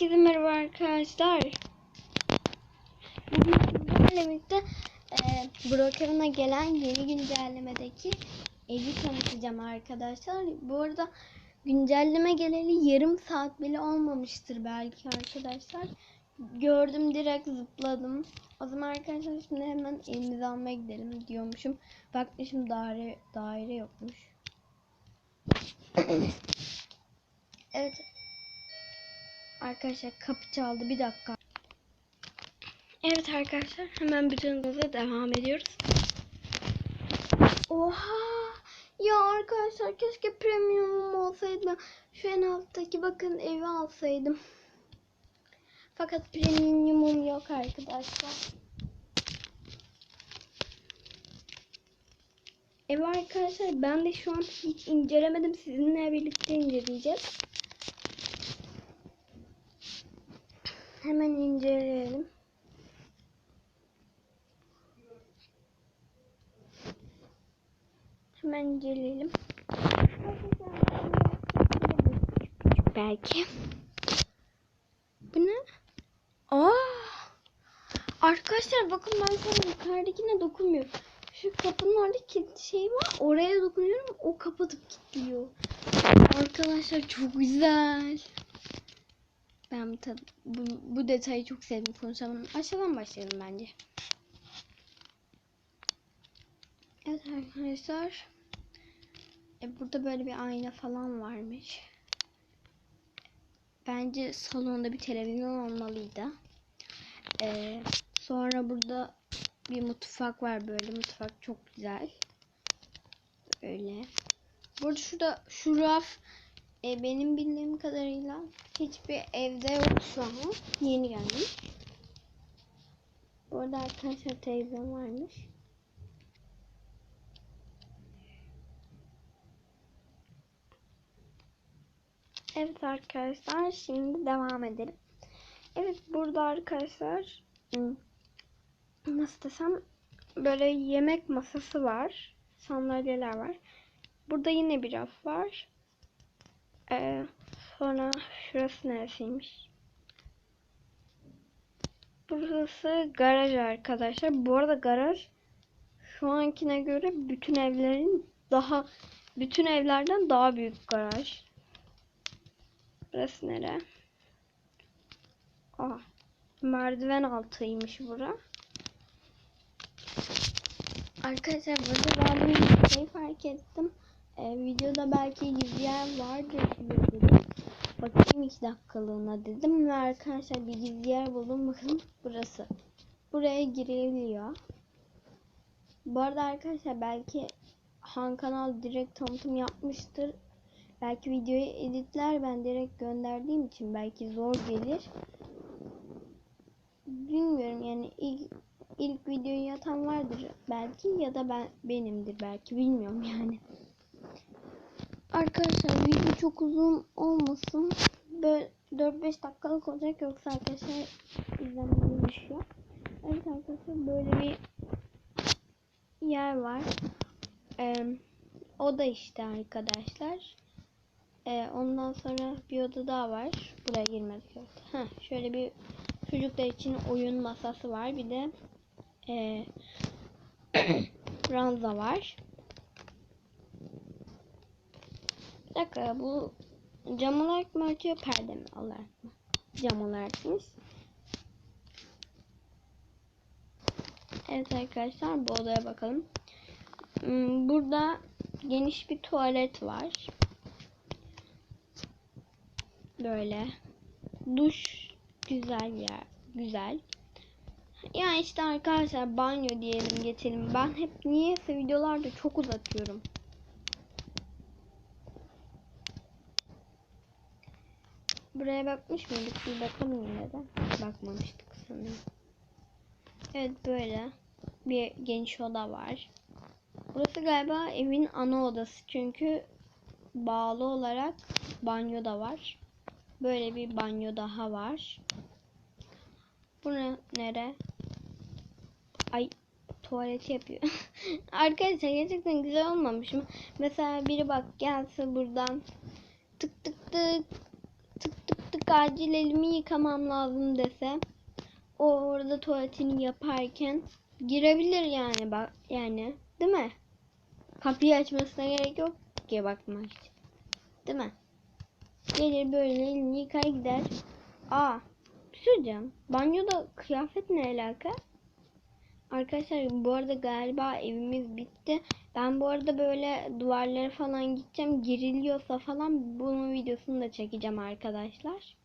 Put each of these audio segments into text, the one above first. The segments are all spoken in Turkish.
Herkese merhaba arkadaşlar. Bugün sizlerle birlikte e, Brokeron'a gelen yeni güncellemedeki evi tanıtacağım arkadaşlar. Bu arada güncelleme geleli yarım saat bile olmamıştır belki arkadaşlar. Gördüm direkt zıpladım. O zaman arkadaşlar şimdi hemen evimizi almaya gidelim diyormuşum. Bakmışım daire, daire yokmuş. evet Arkadaşlar kapı çaldı bir dakika. Evet arkadaşlar hemen bütün hızla devam ediyoruz. Oha! Ya arkadaşlar keşke premiumum olsaydı. Şu en alttaki bakın evi alsaydım. Fakat premiumum yok arkadaşlar. Ev arkadaşlar ben de şu an hiç incelemedim. Sizinle birlikte inceleyeceğiz. Hemen inceleyelim. Hemen inceleyelim. Belki. Bu ne? Aa! Arkadaşlar bakın ben sana yukarıdakine dokunmuyorum. Şu kapının orada kilit şey var. Oraya dokunuyorum. O kapatıp kilitliyor. Arkadaşlar çok güzel. Ben bu, bu, bu detayı çok sevdim konuşalım. Aşağıdan başlayalım bence. Evet arkadaşlar. E, burada böyle bir ayna falan varmış. Bence salonda bir televizyon olmalıydı. E, sonra burada bir mutfak var böyle. Mutfak çok güzel. Böyle. Burada şurada şu raf e, benim bildiğim kadarıyla hiçbir evde yok şu an. Yeni geldim. Bu arada arkadaşlar televizyon varmış. Evet arkadaşlar şimdi devam edelim. Evet burada arkadaşlar nasıl desem böyle yemek masası var. Sandalyeler var. Burada yine bir raf var. Ee, sonra şurası neresiymiş? Burası garaj arkadaşlar. Bu arada garaj şu ankine göre bütün evlerin daha bütün evlerden daha büyük garaj. Burası nere? Aa, merdiven altıymış bura. Arkadaşlar burada ben bir şey fark ettim. Ee, videoda belki gizli yer vardır dedim. Bakayım 2 dakikalığına dedim ve arkadaşlar bir gizli yer buldum. Bakın burası. Buraya giriliyor. Bu arada arkadaşlar belki Han Kanal direkt tanıtım yapmıştır. Belki videoyu editler ben direkt gönderdiğim için belki zor gelir. Bilmiyorum yani ilk, ilk videoyu atan vardır belki ya da ben benimdir belki bilmiyorum yani. Arkadaşlar video çok uzun olmasın. Böyle 4-5 dakikalık olacak yoksa arkadaşlar izlenmeye düşüyor. Evet arkadaşlar böyle bir yer var. Ee, o da işte arkadaşlar. Ee, ondan sonra bir oda daha var. Buraya girmedik. Heh, şöyle bir çocuklar için oyun masası var. Bir de e, ranza var. Bir dakika bu cam olarak mı açıyor perde mi olarak mı? Cam olarakmış. Evet arkadaşlar bu odaya bakalım. Hmm, burada geniş bir tuvalet var. Böyle. Duş güzel yer. Güzel. Ya işte arkadaşlar banyo diyelim geçelim. Ben hep niyeyse videolarda çok uzatıyorum. Buraya bakmış mıydık? Bir bakalım yine de. Bakmamıştık sanırım. Evet böyle bir geniş oda var. Burası galiba evin ana odası çünkü bağlı olarak banyo da var. Böyle bir banyo daha var. Bu ne? Nere? Ay tuvalet yapıyor. Arkadaşlar gerçekten güzel olmamış mı? Mesela biri bak gelse buradan tık tık tık tık tık tık acil elimi yıkamam lazım dese o orada tuvaletini yaparken girebilir yani bak yani değil mi? Kapıyı açmasına gerek yok ki bakmak için. Değil mi? Gelir böyle elini yıkar gider. Aa, bir şey. Banyoda kıyafet ne alaka? Arkadaşlar bu arada galiba evimiz bitti. Ben bu arada böyle duvarlara falan gideceğim. Giriliyorsa falan bunun videosunu da çekeceğim arkadaşlar.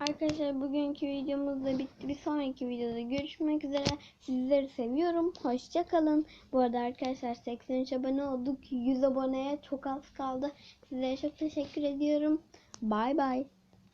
Arkadaşlar bugünkü videomuz da bitti. Bir sonraki videoda görüşmek üzere. Sizleri seviyorum. Hoşça kalın. Bu arada arkadaşlar 83 abone olduk. 100 aboneye çok az kaldı. Sizlere çok teşekkür ediyorum. Bay bay.